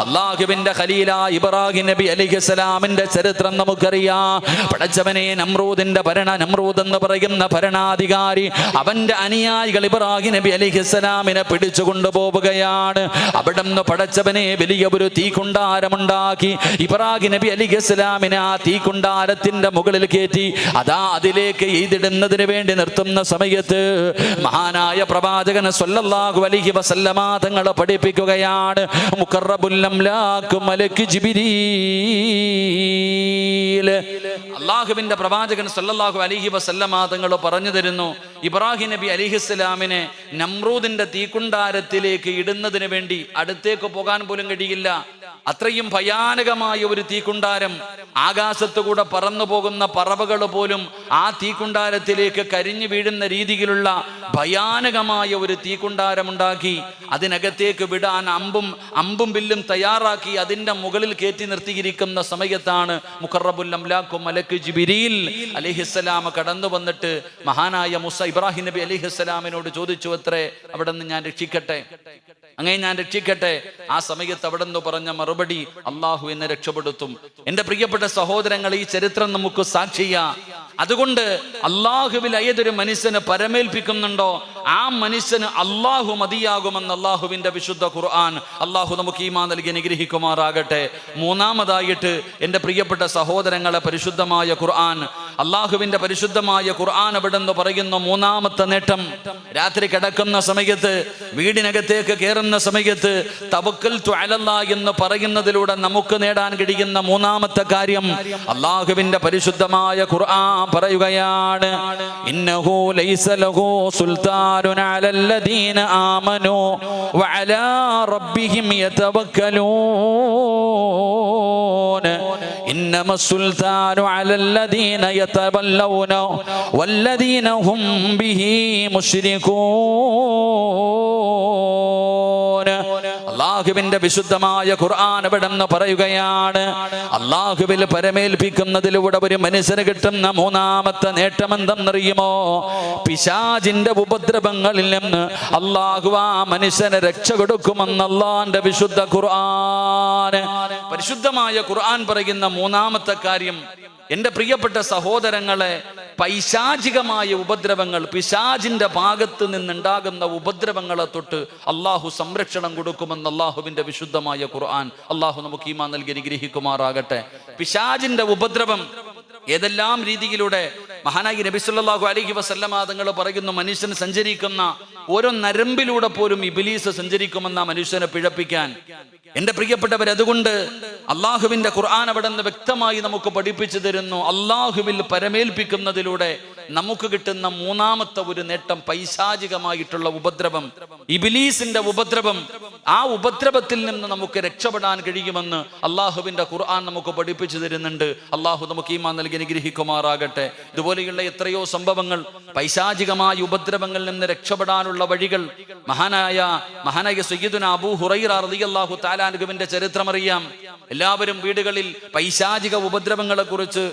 അള്ളാഹുവിന്റെ ഖലീല ഇബ്രാഹിം നബി അലിഖലാമിന്റെ ചരിത്രം നമുക്കറിയാം. പടച്ചവനെ നമ്രൂദിന്റെ ഭരണ നമ്രൂദ് എന്ന് പറയുന്ന ഭരണാധികാരി അവന്റെ അനുയായികൾ ഇബ്രാഹിം നബി അലിഖലാമിനെ പിടിച്ചു കൊണ്ടുപോവുകയാണ്. അവിടെ നിന്ന് പടച്ചവനെ വലിയ ഒരു തീക്കുണ്ടാരമുണ്ടാക്കി. ഇബ്രാഹിം നബി അലിഖലാമിനെ ആ തീക്കുണ്ടാരത്തിന്റെ മുകളിൽ കയറ്റി അതാ അതിലേക്ക് എഴുതിടുന്നതിന് വേണ്ടി നിർത്തുന്ന സമയത്ത് മഹാനായ പ്രവാചകൻ സ്വല്ലാഹു അലൈഹി വസല്ലമാതങ്ങളെ പഠിപ്പിക്കുകയാണ്. ജിബിരീൽ അള്ളാഹുവിന്റെ പ്രവാചകൻ സല്ലല്ലാഹു അലിഹി വസല്ലമ തങ്ങൾ പറഞ്ഞു തരുന്നു ഇബ്രാഹിം നബി അലിഹിസ്സലാമിനെ നമ്രൂദിന്റെ തീക്കുണ്ടാരത്തിലേക്ക് ഇടുന്നതിന് വേണ്ടി അടുത്തേക്ക് പോകാൻ പോലും കഴിയില്ല. അത്രയും ഭയാനകമായ ഒരു തീക്കുണ്ടാരം ആകാശത്തു കൂടെ പറന്നു പോകുന്ന പറവകൾ പോലും ആ തീക്കുണ്ടാരത്തിലേക്ക് കരിഞ്ഞു വീഴുന്ന രീതിയിലുള്ള ഭയാനകമായ ഒരു തീക്കുണ്ടാരമുണ്ടാക്കി അതിനകത്തേക്ക് വിടാൻ അമ്പും അമ്പും ബില്ലും തയ്യാറാക്കി അതിന്റെ മുകളിൽ കയറ്റി നിർത്തിയിരിക്കുന്ന സമയത്താണ് മുഖറബുൽ അംലാഖു മലക്ക് ജിബിരിയിൽ അലിഹിസ്സലാം കടന്നു വന്നിട്ട് മഹാനായ മുസ ഇബ്രാഹിം നബി അലിഹിസ്സലാമിനോട് ചോദിച്ചു അത്രേ അവിടെ നിന്ന് ഞാൻ രക്ഷിക്കട്ടെ? അങ്ങനെ ഞാൻ രക്ഷിക്കട്ടെ. ആ സമയത്ത് അവിടെ നിന്ന് പറഞ്ഞ മറുപടി അള്ളാഹു എന്നെ രക്ഷപ്പെടുത്തും. എന്റെ പ്രിയപ്പെട്ട സഹോദരങ്ങൾ ഈ ചരിത്രം നമുക്ക് സാക്ഷിയ. അതുകൊണ്ട് അള്ളാഹുവിൽ ഏതൊരു മനുഷ്യന് പരമേൽപ്പിക്കുന്നുണ്ടോ ആ മനുഷ്യന് അള്ളാഹു മതിയാകുമെന്ന് അള്ളാഹുവിന്റെ വിശുദ്ധ ഖുർആൻ അള്ളാഹു നമുക്ക് ഈമാ നൽകി അനുഗ്രഹിക്കുമാറാകട്ടെ. മൂന്നാമതായിട്ട് എന്റെ പ്രിയപ്പെട്ട സഹോദരങ്ങളെ പരിശുദ്ധമായ ഖുർആൻ. അള്ളാഹുവിന്റെ പരിശുദ്ധമായ ഖുർആൻ അവിടെ നിന്ന് പറയുന്ന? മൂന്നാമത്തെ നേട്ടം. രാത്രി കിടക്കുന്ന സമയത്ത് വീടിനകത്തേക്ക് കയറുന്ന സമയത്ത് തവക്കൽ ത്വലല്ല എന്ന് പറയുന്നതിലൂടെ നമുക്ക് നേടാൻ കഴിയുന്ന മൂന്നാമത്തെ കാര്യം അള്ളാഹുവിന്റെ പരിശുദ്ധമായ ഖുർആൻ. പറയുകയാണ് ഇന്നഹു ലൈസ ലഹു സുൽത്താനുൻ അലല്ലദീന ആമനു വഅലാ റബ്ബിഹിം യതവക്കലൂൻ إنما السلطان على الذين يتبلون والذين هم به مشركون അള്ളാഹുവിന്റെ വിശുദ്ധമായ ഖുർആൻ ഇവിടെ നിന്ന് പറയുകയാണ് അള്ളാഹുവിൽ പരമേൽപ്പിക്കുന്നതിലൂടെ ഒരു മനുഷ്യന് കിട്ടുന്ന മൂന്നാമത്തെ നേട്ടം എന്തെന്നറിയുമോ പിശാജിന്റെ ഉപദ്രവങ്ങളിൽ നിന്ന് അള്ളാഹു ആ മനുഷ്യനെ രക്ഷ കൊടുക്കുമെന്ന് അള്ളാന്റെ വിശുദ്ധ ഖുർആൻ. പരിശുദ്ധമായ ഖുർആൻ പറയുന്ന മൂന്നാമത്തെ കാര്യം എന്റെ പ്രിയപ്പെട്ട സഹോദരങ്ങളെ പൈശാചികമായ ഉപദ്രവങ്ങൾ പിശാജിന്റെ ഭാഗത്ത് നിന്നുണ്ടാകുന്ന ഉപദ്രവങ്ങളെ തൊട്ട് അള്ളാഹു സംരക്ഷണം കൊടുക്കുമെന്ന് അള്ളാഹുവിന്റെ വിശുദ്ധമായ ഖുർആൻ. അള്ളാഹു നമുക്ക് ഈമാ നൽകി അനുഗ്രഹിക്കുമാറാകട്ടെ. പിശാജിന്റെ ഉപദ്രവം ഏതെല്ലാം രീതിയിലൂടെ മഹാനായി നബി അലഹി അലൈഹി വസല്ലമ തങ്ങൾ പറയുന്നു മനുഷ്യൻ സഞ്ചരിക്കുന്ന ഓരോ നരമ്പിലൂടെ പോലും ഇബിലീസ് സഞ്ചരിക്കുമെന്ന മനുഷ്യനെ പിഴപ്പിക്കാൻ. എന്റെ പ്രിയപ്പെട്ടവർ അതുകൊണ്ട് അള്ളാഹുവിന്റെ ഖുർആൻ അവിടെ നിന്ന് വ്യക്തമായി നമുക്ക് പഠിപ്പിച്ചു തരുന്നു. അള്ളാഹുവിൽ പരമേൽപ്പിക്കുന്നതിലൂടെ നമുക്ക് കിട്ടുന്ന മൂന്നാമത്തെ ഒരു നേട്ടം പൈശാചികമായിട്ടുള്ള ഉപദ്രവം. ഇബിലീസിന്റെ ഉപദ്രവം ആ ഉപദ്രവത്തിൽ നിന്ന് നമുക്ക് രക്ഷപ്പെടാൻ കഴിയുമെന്ന് അള്ളാഹുവിന്റെ ഖുർആൻ നമുക്ക് പഠിപ്പിച്ചു തരുന്നുണ്ട്. അള്ളാഹു നമുക്ക് ഈമാൻ നൽകി അനുഗ്രഹിക്കുമാറാകട്ടെ. ഇതുപോലെയുള്ള എത്രയോ സംഭവങ്ങൾ പൈശാചികമായ ഉപദ്രവങ്ങളിൽ നിന്ന് രക്ഷപ്പെടാനുള്ള വഴികൾ മഹാനായ മഹാനായ സയ്യിദുന അബൂ ഹുറൈറ റളിയല്ലാഹു താലാനുഗുവിന്റെ ചരിത്രമറിയാം. എല്ലാവരും വീടുകളിൽ പൈശാചിക ഉപദ്രവങ്ങളെ കുറിച്ച്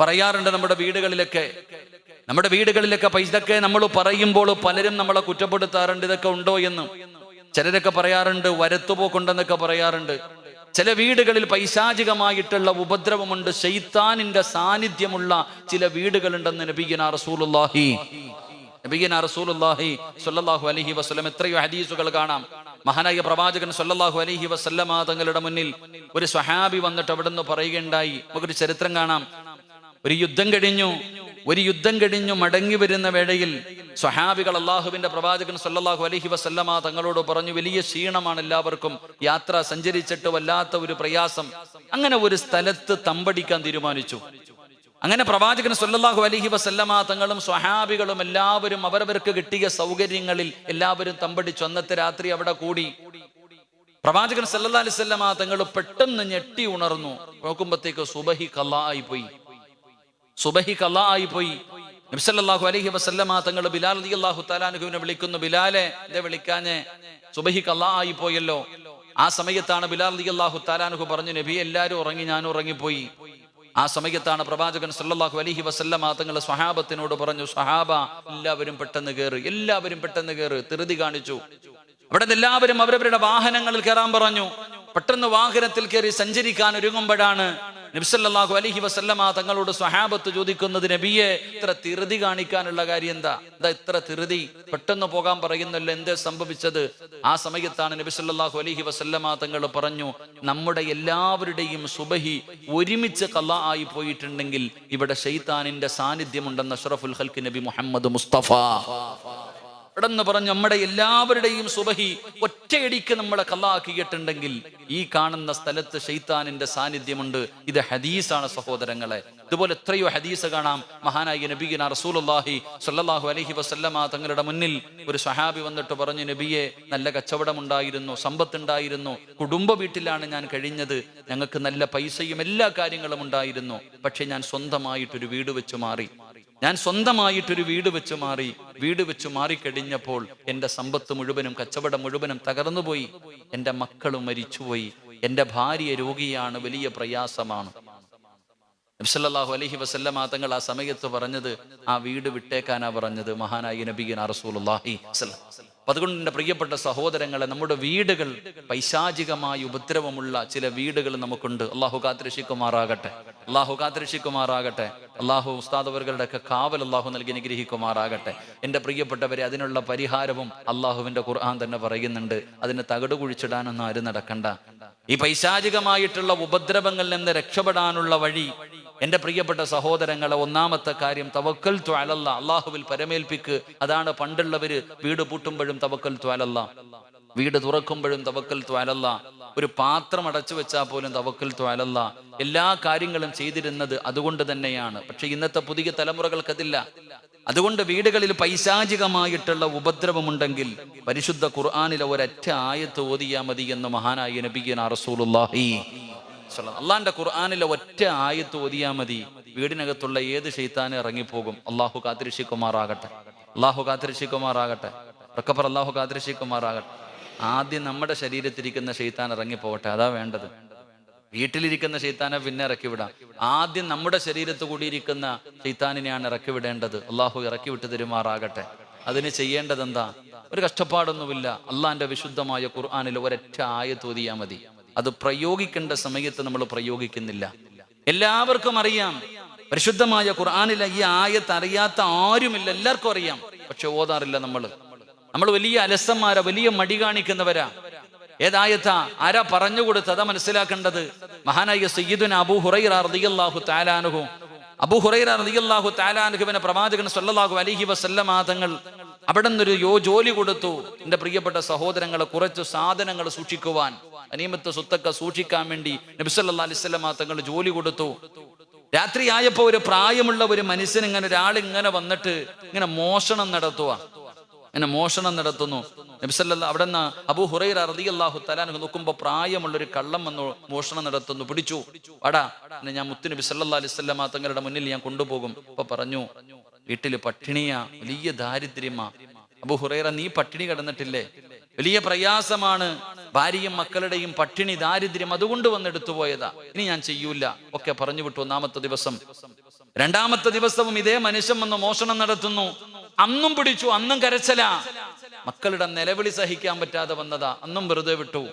പറയാറുണ്ട് നമ്മുടെ വീടുകളിലൊക്കെ. നമ്മുടെ വീടുകളിലൊക്കെ ഇതൊക്കെ നമ്മൾ പറയുമ്പോൾ പലരും നമ്മളെ കുറ്റപ്പെടുത്താറുണ്ട്. ഇതൊക്കെ ഉണ്ടോ എന്ന്. ചിലരൊക്കെ പറയാറുണ്ട് വരത്തുപോക്കുണ്ടെന്നൊക്കെ പറയാറുണ്ട്. ചില വീടുകളിൽ പൈശാചികമായിട്ടുള്ള ഉപദ്രവമുണ്ട്. ഷെയ്ത്താനിന്റെ സാന്നിധ്യമുള്ള ചില വീടുകളുണ്ടെന്ന് നബീന റസൂലുള്ളാഹി നബീന റസൂലുള്ളാഹി സ്വല്ലല്ലാഹു അലൈഹി വസല്ലം. എത്രയോ ഹദീസുകൾ കാണാം. മഹാനായ പ്രവാചകൻ സ്വല്ലല്ലാഹു അലൈഹി വസല്ലമ തങ്ങളുടെ മുന്നിൽ ഒരു സ്വഹാബി വന്നിട്ട് അവിടെ നിന്ന് പറയുകയുണ്ടായി. നമുക്കൊരു ചരിത്രം കാണാം. ഒരു യുദ്ധം കഴിഞ്ഞു. ഒരു യുദ്ധം കഴിഞ്ഞു മടങ്ങി വരുന്ന വേളയിൽ സ്വഹാബികൾ അള്ളാഹുവിന്റെ പ്രവാചകൻ സല്ലാഹു അലഹി വസല്ലമ തങ്ങളോട് പറഞ്ഞു വലിയ ക്ഷീണമാണ് എല്ലാവർക്കും. യാത്ര സഞ്ചരിച്ചിട്ട് വല്ലാത്ത ഒരു പ്രയാസം. അങ്ങനെ ഒരു സ്ഥലത്ത് തമ്പടിക്കാൻ തീരുമാനിച്ചു. അങ്ങനെ പ്രവാചകൻ സല്ലല്ലാഹു അലഹി വസല്ലമ തങ്ങളും സ്വഹാബികളും എല്ലാവരും അവരവർക്ക് കിട്ടിയ സൗകര്യങ്ങളിൽ എല്ലാവരും തമ്പടിച്ചു. അന്നത്തെ രാത്രി അവിടെ കൂടി. പ്രവാചകൻ സല്ലാ അലൈഹി വസല്ലമ തങ്ങൾ പെട്ടെന്ന് ഞെട്ടി ഉണർന്നു. നോക്കുമ്പോഴത്തേക്ക് സുബഹി കല്ലായി പോയി. സുബഹി കല്ലായി പോയി. നബ്സല്ലാഹു അലൈഹി വസല്ലമ തങ്ങൾ ബിലാൽ അലി അള്ളാഹു താലാനുഹുവിനെ വിളിക്കുന്നു ബിലാലെ ഇതെ സുബഹി കല്ലായി പോയല്ലോ. ആ സമയത്താണ് ബിലാൽ അലി അള്ളാഹു താലാനുഹു പറഞ്ഞു നബി എല്ലാവരും ഉറങ്ങി ഞാൻ ഉറങ്ങിപ്പോയി. ആ സമയത്താണ് പ്രവാചകൻ സല്ലാഹു അലഹി വസല്ലമ തങ്ങൾ സ്വഹാബത്തിനോട് പറഞ്ഞു സ്വഹാബ എല്ലാവരും പെട്ടെന്ന് കയറി എല്ലാവരും പെട്ടെന്ന് കയറി തിരുതി കാണിച്ചു. അവിടെ എല്ലാവരും അവരവരുടെ വാഹനങ്ങളിൽ കയറാൻ പറഞ്ഞു. പെട്ടെന്ന് വാഹനത്തിൽ കയറി സഞ്ചരിക്കാൻ ഒരുങ്ങുമ്പോഴാണ് നബ്സല്ലാഹു അലഹി വസല്ലമ തങ്ങളോട് സ്വഹാബത്ത് ചോദിക്കുന്നത് നബിയെ ഇത്ര തിരുതി കാണിക്കാനുള്ള കാര്യം എന്താ? എന്താ ഇത്ര തിരുതി പെട്ടെന്ന് പോകാൻ പറയുന്നല്ല എന്തേ സംഭവിച്ചത്? ആ സമയത്താണ് നബിസല്ലാഹു അലഹി വസല്ലമ തങ്ങൾ പറഞ്ഞു നമ്മുടെ എല്ലാവരുടെയും സുബഹി ഒരുമിച്ച് കല ആയി പോയിട്ടുണ്ടെങ്കിൽ ഇവിടെ ഷെയ്ത്താനിന്റെ സാന്നിധ്യമുണ്ടെന്ന് അഷറഫുൽ ഹൽക്ക് നബി മുഹമ്മദ് മുസ്തഫ. ഇടന്ന് പറഞ്ഞു നമ്മുടെ എല്ലാവരുടെയും സുബഹി ഒറ്റയടിക്ക് നമ്മളെ കല്ലാക്കിയിട്ടുണ്ടെങ്കിൽ ഈ കാണുന്ന സ്ഥലത്ത് ഷെയ്ത്താനിന്റെ സാന്നിധ്യമുണ്ട്. ഇത് ഹദീസാണ് സഹോദരങ്ങളെ. ഇതുപോലെ എത്രയോ ഹദീസ് കാണാം. മഹാനായ നബീന റസൂലുള്ളാഹി സല്ലാഹു അലഹി വസല്ലമ തങ്ങളുടെ മുന്നിൽ ഒരു സഹാബി വന്നിട്ട് പറഞ്ഞു നബിയെ നല്ല കച്ചവടമുണ്ടായിരുന്നു സമ്പത്തുണ്ടായിരുന്നു. കുടുംബ വീട്ടിലാണ് ഞാൻ കഴിഞ്ഞത്. ഞങ്ങൾക്ക് നല്ല പൈസയും എല്ലാ കാര്യങ്ങളും ഉണ്ടായിരുന്നു. പക്ഷെ ഞാൻ സ്വന്തമായിട്ടൊരു വീട് വെച്ച് മാറി. ഞാൻ സ്വന്തമായിട്ടൊരു വീട് വെച്ച് മാറി വീട് വെച്ച് മാറിക്കഴിഞ്ഞപ്പോൾ എന്റെ സമ്പത്ത് മുഴുവനും കച്ചവടം മുഴുവനും തകർന്നുപോയി. എന്റെ മക്കളും മരിച്ചുപോയി. എന്റെ ഭാര്യ രോഗിയാണ് വലിയ പ്രയാസമാണ്. നബ്സല്ലാഹു അലഹി വസല്ലമ തങ്ങൾ ആ സമയത്ത് പറഞ്ഞത് ആ വീട് വിട്ടേക്കാനാ പറഞ്ഞത് മഹാനായി നബീന അറസൂൽ അള്ളാഹി വസല്ലം. അപ്പം അതുകൊണ്ട് എന്റെ പ്രിയപ്പെട്ട സഹോദരങ്ങളെ നമ്മുടെ വീടുകൾ പൈശാചികമായി ഉപദ്രവമുള്ള ചില വീടുകൾ നമുക്കുണ്ട്. അള്ളാഹു കാത്തിരക്ഷിക്കുമാറാകട്ടെ. അള്ളാഹു കാത്തിരക്ഷിക്കുമാറാകട്ടെ. അള്ളാഹു ഉസ്താദവറുകളുടെ ഒക്കെ കാവൽ അള്ളാഹു നൽകി അനുഗ്രഹിക്കുമാറാകട്ടെ. എന്റെ പ്രിയപ്പെട്ടവരെ അതിനുള്ള പരിഹാരവും അള്ളാഹുവിന്റെ ഖുർആൻ തന്നെ പറയുന്നുണ്ട്. അതിന് തകട് കുഴിച്ചിടാനൊന്നും ആരും നടക്കണ്ട. ഈ പൈശാചികമായിട്ടുള്ള ഉപദ്രവങ്ങളിൽ നിന്ന് രക്ഷപ്പെടാനുള്ള വഴി എന്റെ പ്രിയപ്പെട്ട സഹോദരങ്ങളെ ഒന്നാമത്തെ കാര്യം തവക്കൽ ത്വാലല്ല അള്ളാഹുവിൽ പരമേൽപ്പിക്ക്. അതാണ് പണ്ടുള്ളവര് വീട് പൂട്ടുമ്പോഴും തവക്കൽ ത്വാലല്ല വീട് തുറക്കുമ്പോഴും തവക്കൽ ത്വാലല്ല ഒരു പാത്രം അടച്ചു വെച്ചാൽ പോലും തവക്കൽ ത്വാലല്ല എല്ലാ കാര്യങ്ങളും ചെയ്തിരുന്നത് അതുകൊണ്ട് തന്നെയാണ്. പക്ഷെ ഇന്നത്തെ പുതിയ തലമുറകൾക്കതില്ല. അതുകൊണ്ട് വീടുകളിൽ പൈശാചികമായിട്ടുള്ള ഉപദ്രവമുണ്ടെങ്കിൽ പരിശുദ്ധ ഖുർആാനിലെ ഒരറ്റ ആയത്ത് ഓതിയാ മതി എന്ന് മഹാനായ നബിയൻ റസൂലുള്ളാഹി. അള്ളാന്റെ ഖുർആാനിലെ ഒറ്റ ആയത്ത് ഓതിയാ മതി. വീടിനകത്തുള്ള ഏത് ഷെയ്ത്താനും ഇറങ്ങിപ്പോകും. അള്ളാഹു കാത്തിരക്ഷിക്കുമാറാകട്ടെ. അള്ളാഹു കാത്തിരക്ഷിക്കുമാറാകട്ടെ. റക്കപ്പർ അള്ളാഹു കാത്തിരക്ഷിക്കുമാറാകട്ടെ. ആദ്യം നമ്മുടെ ശരീരത്തിരിക്കുന്ന ഷെയ്ത്താൻ ഇറങ്ങിപ്പോകട്ടെ. അതാ വേണ്ടത്. വീട്ടിലിരിക്കുന്ന ഷെയ്ത്താനെ പിന്നെ ഇറക്കി വിടാം ആദ്യം നമ്മുടെ ശരീരത്ത് കൂടിയിരിക്കുന്ന ഷെയ്ത്താനിനെയാണ് ഇറക്കി വിടേണ്ടത് അള്ളാഹു ഇറക്കി വിട്ട് തരുമാറാകട്ടെ. അതിന് ചെയ്യേണ്ടത് എന്താ ഒരു കഷ്ടപ്പാടൊന്നുമില്ല. അള്ളാന്റെ വിശുദ്ധമായ ഖുർആാനിൽ ഒരൊറ്റ ആയ തോതിയാ മതി. അത് പ്രയോഗിക്കേണ്ട സമയത്ത് നമ്മൾ പ്രയോഗിക്കുന്നില്ല. എല്ലാവർക്കും അറിയാം. പരിശുദ്ധമായ ഖുർആാനിലെ ഈ ആയത്ത് അറിയാത്ത ആരുമില്ല. എല്ലാവർക്കും അറിയാം. പക്ഷെ ഓതാറില്ല നമ്മൾ നമ്മൾ വലിയ അലസന്മാരാ വലിയ മടി കാണിക്കുന്നവരാ. ഏതായത്താ? ആരാ പറഞ്ഞു കൊടുത്തതാ മനസ്സിലാക്കേണ്ടത്? മഹാനായ സയ്യിദുൻ അബു ഹുറൈറ റളിയല്ലാഹു അബു അബൂ ഹുറൈറ റളിയല്ലാഹു തആലാനുഹുവിനെ പ്രവാചകൻ സല്ലല്ലാഹു അലൈഹി വസല്ലമ തങ്ങൾ അവിടെ നിന്നൊരു യോ ജോലി കൊടുത്തു. എന്റെ പ്രിയപ്പെട്ട സഹോദരങ്ങളെ കുറച്ച് സാധനങ്ങൾ സൂക്ഷിക്കുവാൻ. അനീമത്ത് സ്വത്തൊക്കെ സൂക്ഷിക്കാൻ വേണ്ടി നബി അലിസ്ലാം തങ്ങൾ ജോലി കൊടുത്തു. രാത്രി ആയപ്പോ ഒരു പ്രായമുള്ള ഒരു മനുഷ്യൻ ഇങ്ങനെ ഒരാൾ ഇങ്ങനെ വന്നിട്ട് ഇങ്ങനെ മോഷണം നടത്തുക ഇങ്ങനെ മോഷണം നടത്തുന്നു. നബിസല്ല അവിടെ നിന്ന് അബു ഹുറൈർ ഹുറൈറ അള്ളാഹു തലാൻ നോക്കുമ്പോൾ പ്രായമുള്ള ഒരു കള്ളം വന്നു മോഷണം നടത്തുന്നു. പിടിച്ചു. അടാ എന്നെ ഞാൻ മുത്തു നബി സല്ലാ അലൈഹി വസല്ലമ തങ്ങളുടെ മുന്നിൽ ഞാൻ കൊണ്ടുപോകും. അപ്പൊ പറഞ്ഞു വീട്ടിൽ പട്ടിണിയാ വലിയ ദാരിദ്ര്യമാ. അബു ഹുറൈറ നീ പട്ടിണി കിടന്നിട്ടില്ലേ? വലിയ പ്രയാസമാണ് ഭാര്യയും മക്കളുടെയും പട്ടിണി ദാരിദ്ര്യം അതുകൊണ്ട് വന്നെടുത്തു പോയതാ. ഇനി ഞാൻ ചെയ്യൂല. ഒക്കെ പറഞ്ഞു വിട്ടു ഒന്നാമത്തെ ദിവസം. രണ്ടാമത്തെ ദിവസവും ഇതേ മനുഷ്യൻ വന്ന് മോഷണം നടത്തുന്നു. അന്നും പിടിച്ചു അന്നും കരച്ചല. മക്കളുടെ നിലവിളി സഹിക്കാൻ പറ്റാതെ വന്നതാ. അന്നും വെറുതെ വിട്ടു.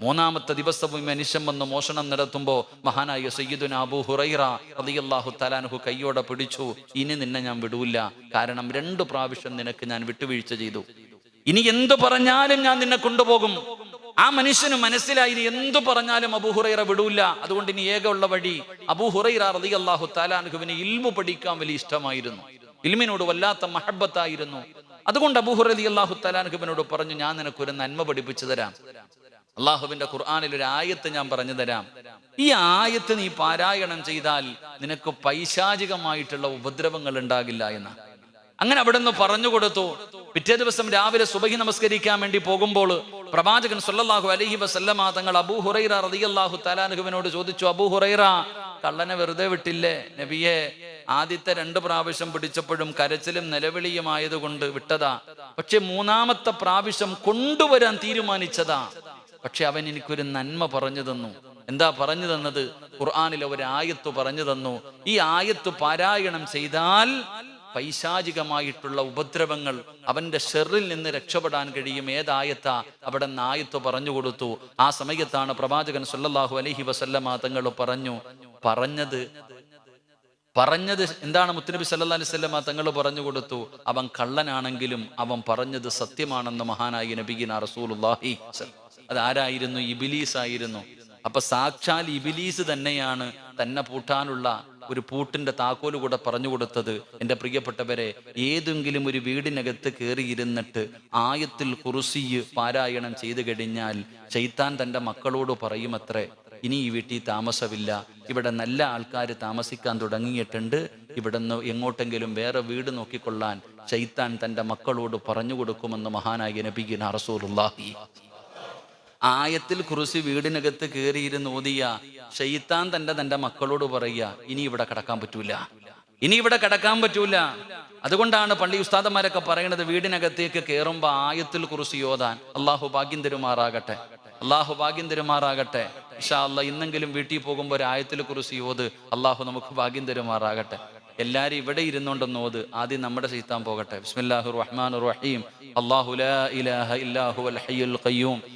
മൂന്നാമത്തെ ദിവസവും മനുഷ്യൻ വന്ന് മോഷണം നടത്തുമ്പോ മഹാനായ സയ്യിദുന അബു ഹുറൈറ റളിയല്ലാഹു തലാൻഹു കയ്യോടെ പിടിച്ചു. ഇനി നിന്നെ ഞാൻ വിടൂല. കാരണം രണ്ടു പ്രാവശ്യം നിനക്ക് ഞാൻ വിട്ടുവീഴ്ച ചെയ്തു. ഇനി എന്തു പറഞ്ഞാലും ഞാൻ നിന്നെ കൊണ്ടുപോകും. ആ മനുഷ്യന് മനസ്സിലായി ഇനി എന്തു പറഞ്ഞാലും അബൂഹുറൈറ വിടൂല. അതുകൊണ്ട് ഇനി ഏക ഉള്ള വഴി അബൂഹുറൈറ റതി അള്ളാഹു താലാൻഹുവിന് ഇൽമു പഠിക്കാൻ വലിയ ഇഷ്ടമായിരുന്നു. ഇൽമിനോട് വല്ലാത്ത മഹബത്തായിരുന്നു അതുകൊണ്ട് അബൂഹുറ അലി അള്ളാഹു താലാൻഹുവിനോട് പറഞ്ഞു ഞാൻ നിനക്കൊരു നന്മ പഠിപ്പിച്ചു തരാം. അള്ളാഹുവിന്റെ ഖുർആാനിൽ ഒരു ആയത്ത് ഞാൻ പറഞ്ഞു തരാം. ഈ ആയത്ത് നീ പാരായണം ചെയ്താൽ നിനക്ക് പൈശാചികമായിട്ടുള്ള ഉപദ്രവങ്ങൾ ഉണ്ടാകില്ല എന്ന്. അങ്ങനെ അവിടെ നിന്ന് പറഞ്ഞു കൊടുത്തു. പിറ്റേ ദിവസം രാവിലെ സുബഹി നമസ്കരിക്കാൻ വേണ്ടി പോകുമ്പോൾ പ്രവാചകൻ സല്ലല്ലാഹു അലൈഹി വസല്ലമ തങ്ങൾ അബൂ ഹുറൈറ റളിയല്ലാഹു തആലാനുഹുവിനോട് ചോദിച്ചു അബൂ ഹുറൈറ കള്ളനെ വെറുതെ വിട്ടില്ലേ? നബിയെ ആദ്യത്തെ രണ്ട് പ്രാവശ്യം പിടിച്ചപ്പോഴും കരച്ചിലും നിലവിളിയും ആയതുകൊണ്ട് വിട്ടതാ. പക്ഷെ മൂന്നാമത്തെ പ്രാവശ്യം കൊണ്ടുവരാൻ തീരുമാനിച്ചതാ. പക്ഷെ അവൻ എനിക്കൊരു നന്മ പറഞ്ഞു തന്നു. എന്താ പറഞ്ഞു തന്നത്? ഖുർആാനിലെ ഒരു ആയത്ത് പറഞ്ഞു തന്നു. ഈ ആയത്ത് പാരായണം ചെയ്താൽ പൈശാചികമായിട്ടുള്ള ഉപദ്രവങ്ങൾ അവന്റെ ഷെറിൽ നിന്ന് രക്ഷപ്പെടാൻ കഴിയും. ഏതായത്ത അവിടെ നായത്ത് പറഞ്ഞു കൊടുത്തു. ആ സമയത്താണ് പ്രവാചകൻ സല്ലാഹു അലഹി വസല്ലമ തങ്ങൾ പറഞ്ഞു പറഞ്ഞത് പറഞ്ഞത് എന്താണ്? മുത്തുനബി അലൈഹി വസല്ലമ തങ്ങൾ പറഞ്ഞു കൊടുത്തു അവൻ കള്ളനാണെങ്കിലും അവൻ പറഞ്ഞത് സത്യമാണെന്ന് മഹാനായി നബിഗിന റസൂലുള്ളാഹി അത് ആരായിരുന്നു? ഇബിലീസ് ആയിരുന്നു അപ്പൊ സാക്ഷാൽ ഇബിലീസ് തന്നെയാണ്. തന്നെ പൂട്ടാനുള്ള ഒരു പൂട്ടിന്റെ താക്കോൽ കൂടെ പറഞ്ഞു കൊടുത്തത് എന്റെ പ്രിയപ്പെട്ടവരെ ഏതെങ്കിലും ഒരു വീടിനകത്ത് കയറിയിരുന്നിട്ട് ആയത്തിൽ കുറുസി പാരായണം ചെയ്തു കഴിഞ്ഞാൽ ചൈത്താൻ തന്റെ മക്കളോട് പറയുമത്രേ ഇനി ഈ വീട്ടിൽ താമസമില്ല. ഇവിടെ നല്ല ആൾക്കാർ താമസിക്കാൻ തുടങ്ങിയിട്ടുണ്ട്. ഇവിടെ നിന്ന് എങ്ങോട്ടെങ്കിലും വേറെ വീട് നോക്കിക്കൊള്ളാൻ ചൈത്താൻ തന്റെ മക്കളോട് പറഞ്ഞു കൊടുക്കുമെന്ന് മഹാനായ നബിഗിൻ റസൂലുള്ളാഹി. ആയത്തിൽ കുറിച്ച് വീടിനകത്ത് കയറിയിരുന്ന് ഓതിയ ഷെയ്ത്താൻ തന്റെ തന്റെ മക്കളോട് പറയുക ഇനി ഇവിടെ കിടക്കാൻ പറ്റൂല. ഇനി ഇവിടെ കിടക്കാൻ പറ്റൂല. അതുകൊണ്ടാണ് പള്ളി ഉസ്താദന്മാരൊക്കെ പറയണത് വീടിനകത്തേക്ക് കയറുമ്പോ ആയത്തിൽ കുറിച്ച് ഓതാൻ. അള്ളാഹു ഭാഗ്യം തരുമാറാകട്ടെ. അള്ളാഹു ഭാഗ്യം തരുമാറാകട്ടെ. ഇഷാ അല്ല ഇന്നെങ്കിലും വീട്ടിൽ പോകുമ്പോൾ ഒരു ആയത്തിൽ കുറിച്ച് യോത് അള്ളാഹു നമുക്ക് ഭാഗ്യം തരുമാറാകട്ടെ. എല്ലാരും ഇവിടെ ഇരുന്നുണ്ടെന്ന് ഓത്. ആദ്യം നമ്മുടെ ചെയ്ത്താൻ പോകട്ടെ. ബിസ്മില്ലാഹു റഹ്മാൻ റഹീം. അള്ളാഹു ഇലാഹ ഇല്ലാഹു അൽ ഹയ്യുൽ ഖയ്യൂം.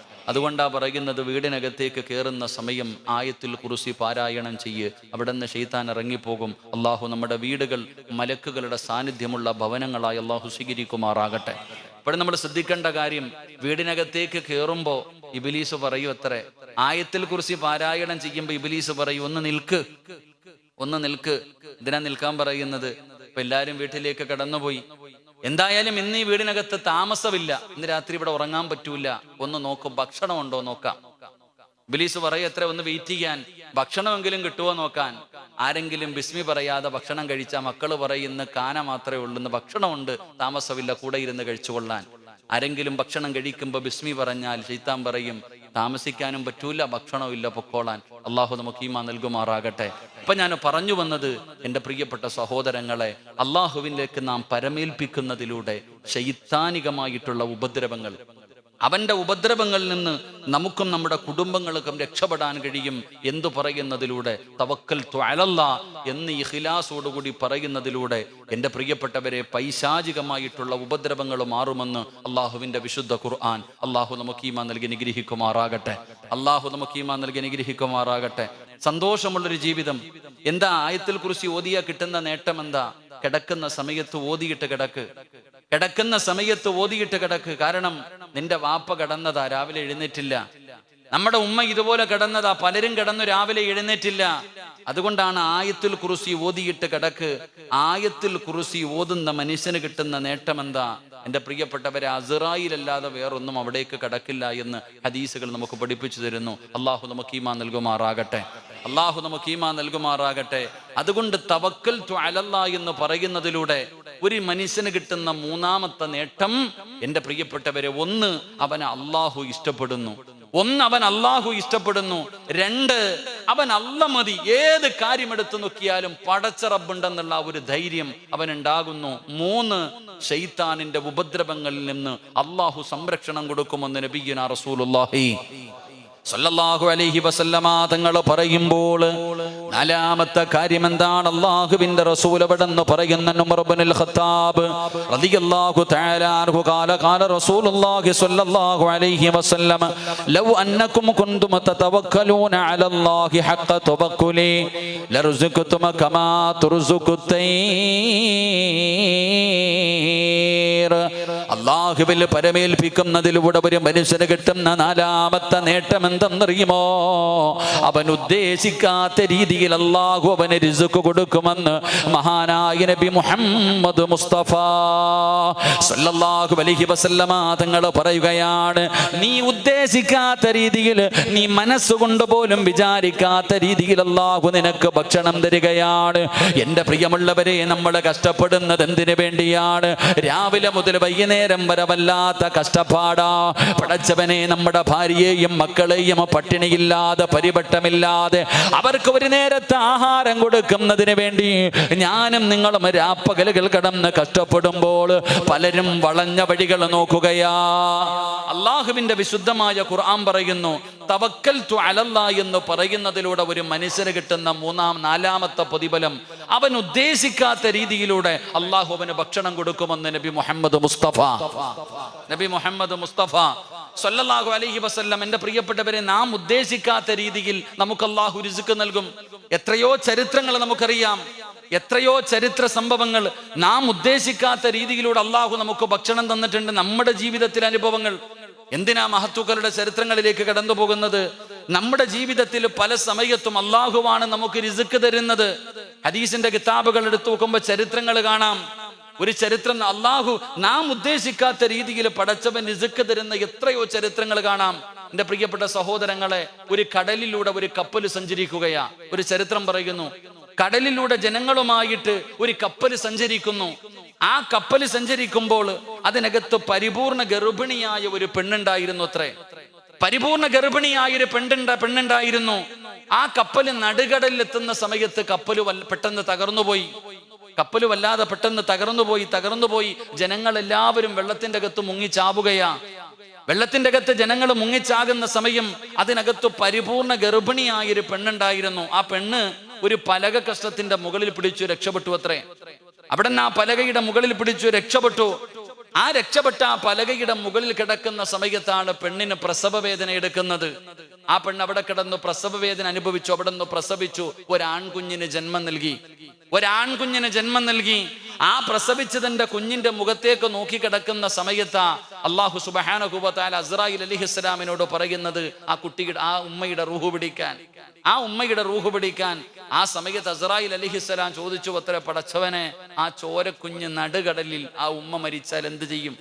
അതുകൊണ്ടാ പറയുന്നത് വീടിനകത്തേക്ക് കയറുന്ന സമയം ആയത്തിൽ കുറിസി പാരായണം ചെയ്യ്. അവിടെ നിന്ന് ഷെയ്ത്താൻ ഇറങ്ങിപ്പോകും. അള്ളാഹു നമ്മുടെ വീടുകൾ മലക്കുകളുടെ സാന്നിധ്യമുള്ള ഭവനങ്ങളായി അള്ളാഹു സ്വീകരിക്കുമാറാകട്ടെ. ഇവിടെ നമ്മൾ ശ്രദ്ധിക്കേണ്ട കാര്യം വീടിനകത്തേക്ക് കയറുമ്പോൾ ഇബിലീസ് പറയൂ അത്രേ. ആയത്തിൽ കുറിച്ച് പാരായണം ചെയ്യുമ്പോൾ ഇബിലീസ് പറയൂ ഒന്ന് നിൽക്ക്. ഒന്ന് നിൽക്ക്. ഇതിനാ നിൽക്കാൻ പറയുന്നത്. ഇപ്പൊ എല്ലാരും വീട്ടിലേക്ക് കടന്നുപോയി. എന്തായാലും ഇന്ന് ഈ വീടിനകത്ത് താമസമില്ല. ഇന്ന് രാത്രി ഇവിടെ ഉറങ്ങാൻ പറ്റൂല. ഒന്ന് നോക്കും ഭക്ഷണം ഉണ്ടോ നോക്കാം. ബിലീസ് പറയും എത്ര ഒന്ന് വെയിറ്റ് ചെയ്യാൻ. ഭക്ഷണമെങ്കിലും കിട്ടുമോ നോക്കാൻ. ആരെങ്കിലും ബിസ്മി പറയാതെ ഭക്ഷണം കഴിച്ചാൽ മക്കൾ പറയുന്ന കാന മാത്രമേ ഉള്ളൂ. ഇന്ന് ഭക്ഷണമുണ്ട്. താമസമില്ല കൂടെ ഇരുന്ന് കഴിച്ചുകൊള്ളാൻ. ആരെങ്കിലും ഭക്ഷണം കഴിക്കുമ്പോൾ ബിസ്മി പറഞ്ഞാൽ ചൈത്താൻ പറയും താമസിക്കാനും പറ്റൂല ഭക്ഷണവും ഇല്ല പൊക്കോളാൻ. അള്ളാഹു നമുക്ക് ഈമാ നൽകുമാറാകട്ടെ. ഇപ്പൊ ഞാൻ പറഞ്ഞു വന്നത് എന്റെ പ്രിയപ്പെട്ട സഹോദരങ്ങളെ അള്ളാഹുവിലേക്ക് നാം പരമേൽപ്പിക്കുന്നതിലൂടെ ശൈത്താനികമായിട്ടുള്ള ഉപദ്രവങ്ങൾ അവന്റെ ഉപദ്രവങ്ങളിൽ നിന്ന് നമുക്കും നമ്മുടെ കുടുംബങ്ങൾക്കും രക്ഷപ്പെടാൻ കഴിയും എന്ന് പറയുന്നതിലൂടെ? തവക്കൽ ത്വലല്ല എന്ന് ഇഖിലാസോടുകൂടി പറയുന്നതിലൂടെ എന്റെ പ്രിയപ്പെട്ടവരെ പൈശാചികമായിട്ടുള്ള ഉപദ്രവങ്ങൾ മാറുമെന്ന് അള്ളാഹുവിന്റെ വിശുദ്ധ ഖുർആൻ. അള്ളാഹു നമുക്ക് നൽകി നിഗ്രഹിക്കുമാറാകട്ടെ അള്ളാഹു നമുക്ക് നൽകി നിഗ്രഹിക്കുമാറാകട്ടെ സന്തോഷമുള്ളൊരു ജീവിതം. എന്താ ആയത്തിൽ കുറിച്ച് ഓതിയ കിട്ടുന്ന നേട്ടം എന്താ? കിടക്കുന്ന സമയത്ത് ഓതിയിട്ട് കിടക്ക്. കിടക്കുന്ന സമയത്ത് ഓതിയിട്ട് കിടക്ക്. കാരണം നിന്റെ വാപ്പ കിടന്നതാ രാവിലെ എഴുന്നേറ്റില്ല. നമ്മുടെ ഉമ്മ ഇതുപോലെ കിടന്നതാ പലരും കിടന്നു രാവിലെ എഴുന്നേറ്റില്ല. അതുകൊണ്ടാണ് ആയത്തിൽ കുറിസി ഓതിയിട്ട് കിടക്ക്. ആയത്തിൽ കുറിസി ഓതുന്ന മനുഷ്യന് കിട്ടുന്ന നേട്ടം എന്താ എന്റെ പ്രിയപ്പെട്ടവരെ അസിറായിലല്ലാതെ വേറൊന്നും അവിടേക്ക് കടക്കില്ല എന്ന് ഹദീസുകൾ നമുക്ക് പഠിപ്പിച്ചു തരുന്നു. അള്ളാഹു നമുക്ക് ഈമാ നൽകുമാറാകട്ടെ. അള്ളാഹു നമുക്ക് ഈമാ നൽകുമാറാകട്ടെ. അതുകൊണ്ട് തവക്കൽ അലല്ല എന്ന് പറയുന്നതിലൂടെ ഒരു മനുഷ്യന് കിട്ടുന്ന മൂന്നാമത്തെ നേട്ടം എന്റെ പ്രിയപ്പെട്ടവരെ ഒന്ന് അവൻ അള്ളാഹു ഇഷ്ടപ്പെടുന്നു. ഒന്ന് അവൻ അള്ളാഹു ഇഷ്ടപ്പെടുന്നു. രണ്ട് അവൻ അല്ല മതി. ഏത് കാര്യം എടുത്തു നോക്കിയാലും പടച്ച റബ്ബുണ്ടെന്നുള്ള ആ ഒരു ധൈര്യം അവൻ ഉണ്ടാകുന്നു മൂന്ന് ഷെയ്ത്താനിന്റെ ഉപദ്രവങ്ങളിൽ നിന്ന് അള്ളാഹു സംരക്ഷണം കൊടുക്കുമെന്ന് നബിയുന റസൂലുള്ളാഹി. സല്ലല്ലാഹു അലൈഹി വസല്ലമ തങ്ങൾ പറയുമ്പോൾ നാലാമത്തെ കാര്യം എന്താണ് അള്ളാഹുവിന്റെ റസൂൽ എവിടെന്ന് പറയുന്ന ഉമർ ഇബ്നുൽ ഖത്താബ് റളിയല്ലാഹു തആല അൻഹു ഖാല ഖാല റസൂലുള്ളാഹി സ്വല്ലല്ലാഹു അലൈഹി വസല്ലമ ലൗ അന്നകും കുന്തും തതവക്കലൂന അലല്ലാഹി ഹഖ തവക്കുലി ലർസുഖതും കമാ തുർസുഖു തൈർ അള്ളാഹുവിൽ പരമേൽപ്പിക്കുന്നതിലൂടെ ഒരു മനുഷ്യന് കിട്ടുന്ന നാലാമത്തെ നേട്ടം എന്തെന്നറിയുമോ? അവൻ ഉദ്ദേശിക്കാത്ത രീതിയിൽ അള്ളാഹു അവന് രിസുക്ക് കൊടുക്കുമെന്ന് മഹാനായ നബി മുഹമ്മദ് മുസ്തഫ സല്ലല്ലാഹു അലൈഹി വസല്ലമ തങ്ങൾ പറയുകയാണ്. നീ ഉദ്ദേശിക്കാത്ത രീതിയിൽ നീ മനസ്സുകൊണ്ട് പോലും വിചാരിക്കാത്ത രീതിയിൽ അള്ളാഹു നിനക്ക് ഭക്ഷണം തരികയാണ്. എന്റെ പ്രിയമുള്ളവരെ നമ്മൾ കഷ്ടപ്പെടുന്നത് എന്തിനു വേണ്ടിയാണ്? രാവിലെ മുതൽ വൈകുന്നേരം വരെ ഭയങ്കര വല്ലാത്ത കഷ്ടപ്പാടാ. പടച്ചവനെ നമ്മുടെ ഭാര്യയെയും മക്കളെയും പട്ടിണിയില്ലാതെ പരിപട്ടമില്ലാതെ അവർക്ക് ഒരു നേരത്തെ ആഹാരം കൊടുക്കുന്നതിന് വേണ്ടി ഞാനും നിങ്ങളും രാപ്പകലുകൾ കടന്ന് കഷ്ടപ്പെടുമ്പോൾ പലരും വളഞ്ഞ വഴികൾ നോക്കുകയാ. അള്ളാഹുവിന്റെ വിശുദ്ധമായ ഖുർആൻ പറയുന്നു തവക്കൽ തു അലല്ല എന്ന് പറയുന്നതിലൂടെ ഒരു മനുഷ്യന് കിട്ടുന്ന മൂന്നാം നാലാമത്തെ പ്രതിഫലം. അവൻ ഉദ്ദേശിക്കാത്ത രീതിയിലൂടെ അള്ളാഹു അവന് ഭക്ഷണം കൊടുക്കുമെന്ന് നബി മുഹമ്മദ് മുസ്തഫ. നബി മുഹമ്മദ് മുസ്തഫ സല്ലല്ലാഹു അലൈഹി വസല്ലം എന്റെ പ്രിയപ്പെട്ടവരെ നാം ഉദ്ദേശിക്കാത്ത രീതിയിൽ നമുക്ക് അള്ളാഹു രുചിക്ക് നൽകും. എത്രയോ ചരിത്രങ്ങൾ നമുക്കറിയാം. എത്രയോ ചരിത്ര സംഭവങ്ങൾ. നാം ഉദ്ദേശിക്കാത്ത രീതിയിലൂടെ അള്ളാഹു നമുക്ക് ഭക്ഷണം തന്നിട്ടുണ്ട്. നമ്മുടെ ജീവിതത്തിലെ അനുഭവങ്ങൾ. എന്തിനാ മഹത്തുക്കളുടെ ചരിത്രങ്ങളിലേക്ക് കടന്നു പോകുന്നത് നമ്മുടെ ജീവിതത്തിൽ പല സമയത്തും അള്ളാഹുവാണ് നമുക്ക് രിസുക്ക് തരുന്നത്. ഹദീസിന്റെ കിതാബുകൾ എടുത്തു നോക്കുമ്പോൾ ചരിത്രങ്ങൾ കാണാം. ഒരു ചരിത്രം അള്ളാഹു നാം ഉദ്ദേശിക്കാത്ത രീതിയിൽ പടച്ചവൻ രിസുക്ക് തരുന്ന എത്രയോ ചരിത്രങ്ങൾ കാണാം. എന്റെ പ്രിയപ്പെട്ട സഹോദരങ്ങളെ ഒരു കടലിലൂടെ ഒരു കപ്പൽ സഞ്ചരിക്കുകയാ. ഒരു ചരിത്രം പറയുന്നു. കടലിലൂടെ ജനങ്ങളുമായിട്ട് ഒരു കപ്പൽ സഞ്ചരിക്കുന്നു. ആ കപ്പൽ സഞ്ചരിക്കുമ്പോൾ അതിനകത്ത് പരിപൂർണ ഗർഭിണിയായ ഒരു പെണ്ണുണ്ടായിരുന്നു അത്രേ. പരിപൂർണ ഗർഭിണിയായ ഒരു പെണ്ണുണ്ട പെണ്ണുണ്ടായിരുന്നു. ആ കപ്പൽ നടുകടലിൽ എത്തുന്ന സമയത്ത് കപ്പൽ പെട്ടെന്ന് തകർന്നുപോയി. കപ്പൽ വല്ലാതെ പെട്ടെന്ന് തകർന്നുപോയി തകർന്നുപോയി. ജനങ്ങൾ എല്ലാവരും വെള്ളത്തിന്റെ അകത്ത് മുങ്ങിച്ചാവുകയാ. വെള്ളത്തിന്റെ അകത്ത് ജനങ്ങൾ മുങ്ങിച്ചാകുന്ന സമയം അതിനകത്ത് പരിപൂർണ ഗർഭിണിയായ ഒരു പെണ്ണുണ്ടായിരുന്നു. ആ പെണ്ണ് ഒരു പലക കഷ്ടത്തിന്റെ മുകളിൽ പിടിച്ചു രക്ഷപ്പെട്ടു അത്രേ. അവിടെ നിന്ന് ആ പലകയുടെ മുകളിൽ പിടിച്ചു രക്ഷപ്പെട്ടു. ആ രക്ഷപ്പെട്ട ആ പലകയുടെ മുകളിൽ കിടക്കുന്ന സമയത്താണ് പെണ്ണിന് പ്രസവ വേദന എടുക്കുന്നത്. ആ പെണ്ണ് അവിടെ കിടന്നു പ്രസവ വേദന അനുഭവിച്ചു അവിടെ നിന്ന് പ്രസവിച്ചു. ഒരാൺകുഞ്ഞിന് ജന്മം നൽകി. ഒരാൺകുഞ്ഞിന് ജന്മം നൽകി. ആ പ്രസവിച്ചതിന്റെ കുഞ്ഞിന്റെ മുഖത്തേക്ക് നോക്കി കിടക്കുന്ന സമയത്ത് അള്ളാഹു സുബഹാനുഭവത്താൽ അസ്രായിൽ അലിഹിസ്ലാമിനോട് പറയുന്നത് ആ കുട്ടിയുടെ ആ ഉമ്മയുടെ റൂഹു പിടിക്കാൻ. ആ ഉമ്മയുടെ റൂഹ് പിടിക്കാൻ ആ സമയത്ത് അസറായിൽ അലിഹിസ്സലാം ചോദിച്ചു അത്ര പടച്ചവനെ ആ ചോരക്കുഞ്ഞ് നടുകടലിൽ ആ ഉമ്മ മരിച്ചാൽ എന്ത് ചെയ്യും?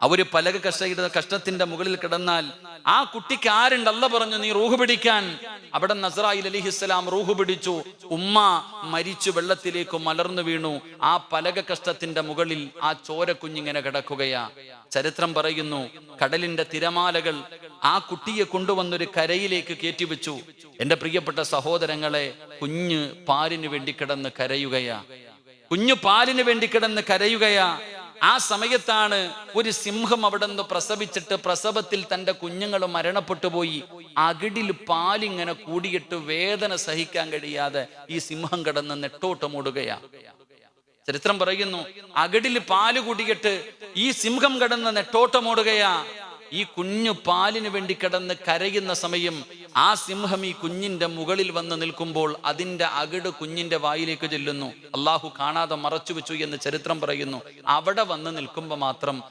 അവർ പലക കഷ്ട കഷ്ടത്തിന്റെ മുകളിൽ കിടന്നാൽ ആ കുട്ടിക്ക് ആരുണ്ട്? അല്ല പറഞ്ഞു നീ റൂഹ് പിടിക്കാൻ. അവിടെ നസറായിൽ അലിഹിസ്സലാം റൂഹ് പിടിച്ചു. ഉമ്മ മരിച്ചു വെള്ളത്തിലേക്ക് മലർന്നു വീണു. ആ പലക കഷ്ടത്തിന്റെ മുകളിൽ ആ ചോരക്കുഞ്ഞിങ്ങനെ കിടക്കുകയാ. ചരിത്രം പറയുന്നു കടലിന്റെ തിരമാലകൾ ആ കുട്ടിയെ കൊണ്ടുവന്നൊരു കരയിലേക്ക് കയറ്റിവെച്ചു എന്റെ പ്രിയപ്പെട്ട സഹോദരങ്ങളെ കുഞ്ഞ് പാലിന് വേണ്ടി കിടന്ന് കരയുകയാ. കുഞ്ഞു പാലിന് വേണ്ടി കിടന്ന് കരയുകയാ. ആ സമയത്താണ് ഒരു സിംഹം അവിടെ നിന്ന് പ്രസവിച്ചിട്ട് പ്രസവത്തിൽ തന്റെ കുഞ്ഞുങ്ങൾ മരണപ്പെട്ടു പോയി. അകിടിൽ പാലിങ്ങനെ കൂടിയിട്ട് വേദന സഹിക്കാൻ കഴിയാതെ ഈ സിംഹം കിടന്ന് നെട്ടോട്ടമോടുകയാ ചരിത്രം പറയുന്നു അകിടിൽ പാൽ കൂടിയിട്ട് ഈ സിംഹം കിടന്ന് നെട്ടോട്ടമോടുകയാ ഈ കുഞ്ഞു പാലിന് വേണ്ടി കിടന്ന് കരയുന്ന സമയം ആ സിംഹം ഈ കുഞ്ഞിന്റെ മുകളിൽ വന്ന് നിൽക്കുമ്പോൾ അതിന്റെ അകിട് കുഞ്ഞിന്റെ വായിലേക്ക് ചെല്ലുന്നു. അള്ളാഹു കാണാതെ മറച്ചു വെച്ചു എന്ന് ചരിത്രം പറയുന്നു. അവിടെ വന്ന് നിൽക്കുമ്പോൾ മാത്രം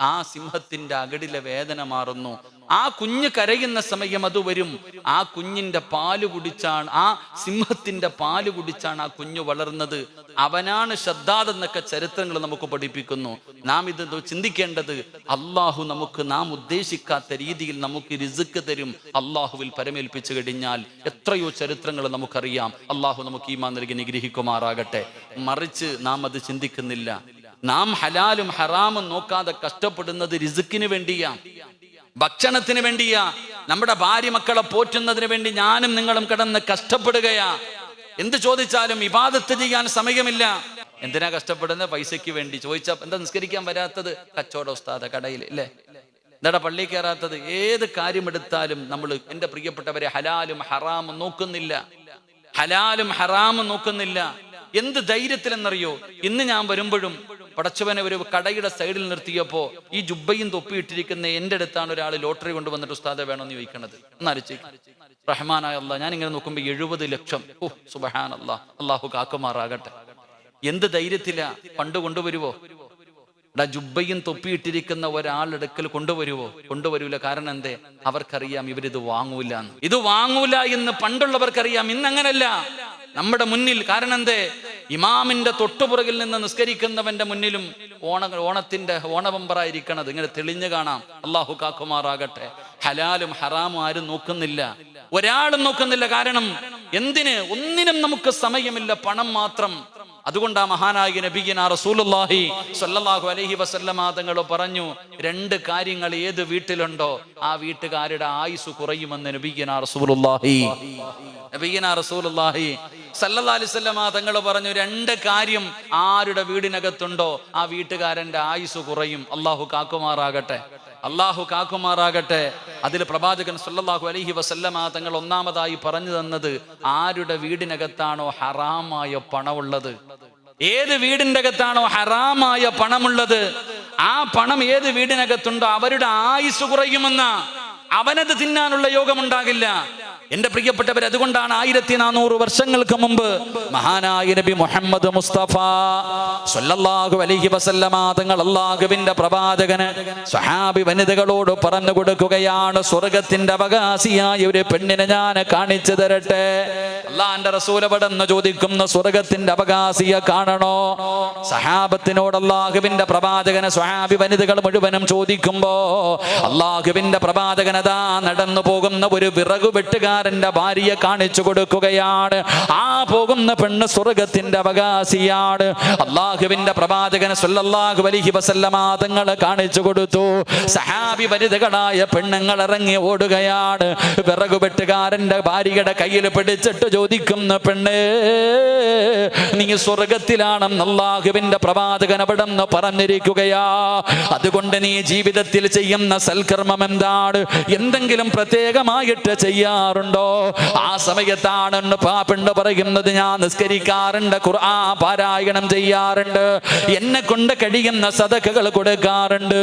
ആ സിംഹത്തിന്റെ അകിടിലെ വേദന മാറുന്നു. ആ കുഞ്ഞ് കരയുന്ന സമയം അത് വരും. ആ കുഞ്ഞിന്റെ പാൽ കുടിച്ചാണ് ആ സിംഹത്തിന്റെ പാൽ കുടിച്ചാണ് ആ കുഞ്ഞ് വളർന്നത്. അവനാണ് ശ്രദ്ധാതെന്നൊക്കെ ചരിത്രങ്ങൾ നമുക്ക് പഠിപ്പിക്കുന്നു. നാം ഇത് ചിന്തിക്കേണ്ടത്? അള്ളാഹു നമുക്ക് നാം ഉദ്ദേശിക്കാത്ത രീതിയിൽ നമുക്ക് രിസുക്ക് തരും. അള്ളാഹുവിൽ പരമേൽപ്പിച്ചു കഴിഞ്ഞാൽ എത്രയോ ചരിത്രങ്ങൾ നമുക്കറിയാം. അള്ളാഹു നമുക്ക് ഈ നൽകി നിഗ്രഹിക്കുമാറാകട്ടെ. മറിച്ച് നാം അത് ചിന്തിക്കുന്നില്ല. നാം ഹലാലും ഹറാമും നോക്കാതെ കഷ്ടപ്പെടുന്നത് രിസുക്കിന് വേണ്ടിയാ. ഭക്ഷണത്തിന് വേണ്ടിയാ നമ്മുടെ ഭാര്യ മക്കളെ പോറ്റുന്നതിന് വേണ്ടി ഞാനും നിങ്ങളും കിടന്ന് കഷ്ടപ്പെടുകയാ. എന്ത് ചോദിച്ചാലും ഇബാദത്ത് ചെയ്യാൻ സമയമില്ല. എന്തിനാ കഷ്ടപ്പെടുന്നത്? പൈസയ്ക്ക് വേണ്ടി. ചോദിച്ച എന്താ നിസ്കരിക്കാൻ വരാത്തത്? കച്ചവട ഉസ്താദ കടയിൽ അല്ലേ എന്താടാ പള്ളി കയറാത്തത്? ഏത് കാര്യം എടുത്താലും നമ്മൾ എന്റെ പ്രിയപ്പെട്ടവരെ ഹലാലും ഹറാമും നോക്കുന്നില്ല. ഹലാലും ഹറാമും നോക്കുന്നില്ല. എന്ത് ധൈര്യത്തിലെന്നറിയോ? ഇന്ന് ഞാൻ വരുമ്പോഴും പടച്ചവനെ ഒരു കടയുടെ സൈഡിൽ നിർത്തിയപ്പോ ഈ ജുബയും തൊപ്പിയിട്ടിരിക്കുന്ന എന്റെ അടുത്താണ് ഒരാൾ ലോട്ടറി കൊണ്ടുവന്നിട്ട് ഉസ്താദ വേണമെന്ന് ചോദിക്കണത്. എന്നാലോചിച്ച് റഹ്മാനായ അല്ല ഞാൻ ഇങ്ങനെ നോക്കുമ്പോൾ എഴുപത് ലക്ഷം. ഓ സുബഹാൻ അല്ലാ അള്ളാഹു കാക്കുമാറാകട്ടെ. എന്ത് ധൈര്യത്തിലാ പണ്ട് കൊണ്ടുവരുവോ? എടാ ജുബയും തൊപ്പിയിട്ടിരിക്കുന്ന ഒരാളെടുക്കൽ കൊണ്ടുവരുവോ? കൊണ്ടുവരൂല. കാരണം എന്തേ? അവർക്കറിയാം ഇവരിത് വാങ്ങൂല. ഇത് വാങ്ങൂല എന്ന് പണ്ടുള്ളവർക്കറിയാം. ഇന്ന് അങ്ങനല്ല നമ്മുടെ മുന്നിൽ കാരണം എന്തേ? ഇമാമിന്റെ തൊട്ടുപുറകിൽ നിന്ന് നിസ്കരിക്കുന്നവന്റെ മുന്നിലും ഓണ ഓണത്തിന്റെ ഓണവമ്പറായിരിക്കണത്. ഇങ്ങനെ തെളിഞ്ഞു കാണാം. അള്ളാഹു കാക്കുമാറാകട്ടെ. ഹലാലും ഹറാമും ആരും നോക്കുന്നില്ല. ഒരാളും നോക്കുന്നില്ല. കാരണം എന്തിന്? ഒന്നിനും നമുക്ക് സമയമില്ല. പണം മാത്രം. അതുകൊണ്ട് ആ മഹാനായ നബിഗിന റസൂലുള്ളാഹി സ്വല്ലല്ലാഹു അലൈഹി വസല്ലമ തങ്ങൾ പറഞ്ഞു രണ്ട് കാര്യങ്ങൾ ഏത് വീട്ടിലുണ്ടോ ആ വീട്ടുകാരുടെ ആയുസ് കുറയുമെന്ന് നബിഗിന റസൂലുള്ളാഹി. നബിഗിന റസൂലുള്ളാഹി സല്ലല്ലാഹു അലൈഹി വസല്ലമ തങ്ങൾ പറഞ്ഞു രണ്ട് കാര്യം ആരുടെ വീടിനകത്തുണ്ടോ ആ വീട്ടുകാരന്റെ ആയുസ് കുറയും. അള്ളാഹു കാക്കുമാറാകട്ടെ. അള്ളാഹു കാക്കുമാറാകട്ടെ. അതിൽ പ്രവാചകൻ സല്ലല്ലാഹു അലൈഹി വസല്ലമ തങ്ങൾ ഒന്നാമതായി പറഞ്ഞു തന്നത് ആരുടെ വീടിനകത്താണോ ഹറാമായ പണമുള്ളത്? ഏത് വീടിന്റെ അകത്താണോ ഹറാമായ പണമുള്ളത് ആ പണം ഏത് വീടിനകത്തുണ്ടോ അവരുടെ ആയുസ് കുറയുമെന്ന. അവനത് തിന്നാനുള്ള യോഗമുണ്ടാകില്ല. എന്റെ പ്രിയപ്പെട്ടവർ അതുകൊണ്ടാണ് ആയിരത്തി നാനൂറ് വർഷങ്ങൾക്ക് മുമ്പ് മഹാനായ നബി മുഹമ്മദ് മുസ്തഫ സല്ലല്ലാഹു അലൈഹി വസല്ലമ അള്ളാഹുവിന്റെ പ്രവാചകന് സ്വഹാബി വനിതകളോട് പറഞ്ഞു കൊടുക്കുകയാണ് സ്വർഗത്തിന്റെ അവകാശിയായ ഒരു പെണ്ണിനെ ഞാൻ കാണിച്ചു തരട്ടെ? അള്ളാന്റെ റസൂലപടെന്ന് ചോദിക്കുന്ന സ്വർഗത്തിന്റെ അവകാശിയെ കാണണോ? സഹാബത്തിനോട് അള്ളാഹുവിന്റെ പ്രവാചകന് സ്വഹാബി വനിതകൾ മുഴുവനും ചോദിക്കുമ്പോ അള്ളാഹുവിന്റെ പ്രവാചകനതാ നടന്നു പോകുന്ന ഒരു വിറകു വെട്ടുകാരന്റെ ഭാര്യയെ കാണിച്ചു കൊടുക്കുകയാണ്. ആ പോകുന്ന പെണ്ണ് സ്വർഗത്തിന്റെ അവകാശിയാണ്. അള്ളാഹുവിന്റെ പ്രവാചകൻ സല്ലല്ലാഹു അലൈഹി വസല്ലമ തങ്ങളെ കാണിച്ചു കൊടുത്തു. സഹാബി വനിതകളായ പെണ്ണുങ്ങൾ ഇറങ്ങി ഓടുകയാണ്. വിറകു വെട്ടുകാരന്റെ ഭാര്യയുടെ കയ്യിൽ പിടിച്ചിട്ട് ചോദിക്കുന്ന പെണ്ണ് നീ സ്വർഗത്തിലാണെന്ന് അള്ളാഹുവിന്റെ പ്രവാചകൻ അവിടെ നിന്ന് പറഞ്ഞിരിക്കുകയാ. അതുകൊണ്ട് നീ ജീവിതത്തിൽ ചെയ്യുന്ന സൽക്കർമ്മം എന്താണ്? എന്തെങ്കിലും പ്രത്യേകമായിട്ട് ചെയ്യാറുണ്ടോ? ആ സമയത്താണ് പാപ്പിണ്ട് പറയുന്നത് ഞാൻ നിസ്കരിക്കാറുണ്ട് ഖുർആ പാരായണം ചെയ്യാറുണ്ട് എന്നെ കൊണ്ട് കഴിയുന്ന സദക്കകൾ കൊടുക്കാറുണ്ട്.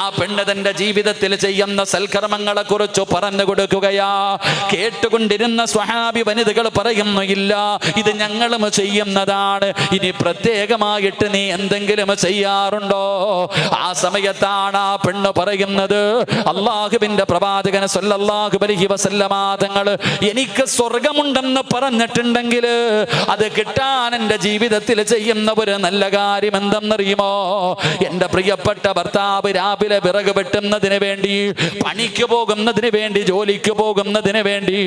ആ പെണ്ണ് തന്റെ ജീവിതത്തിൽ ചെയ്യുന്ന സൽക്കർമ്മങ്ങളെ കുറിച്ച് പറഞ്ഞു കൊടുക്കുകയാ. കേട്ടുകൊണ്ടിരുന്ന സ്വഹാബി വനിതകൾ പറയുന്നു ഇല്ല ഇത് ഞങ്ങളും ചെയ്യുന്നതാണ്. ഇനി പ്രത്യേകമായിട്ട് നീ എന്തെങ്കിലും ചെയ്യാറുണ്ടോ? ആ സമയത്താണ് ആ പെണ്ണ് പറയുന്നത് അള്ളാഹുവിന്റെ പ്രവാചകൻ സല്ലല്ലാഹു അലൈഹി വസല്ലമ തങ്ങൾ എനിക്ക് സ്വർഗമുണ്ടെന്ന് പറഞ്ഞിട്ടുണ്ടെങ്കിൽ അത് കിട്ടാൻ എന്റെ ജീവിതത്തിൽ ചെയ്യുന്ന ഒരു നല്ല കാര്യം എന്തെന്നറിയുമോ? എന്റെ പ്രിയപ്പെട്ട ഭർത്താവ് രാവിലെ വിറക് വെട്ടുന്നതിന് വേണ്ടി പണിക്ക് പോകുന്നതിന് വേണ്ടി ജോലിക്ക് പോകുന്നതിന് വേണ്ടി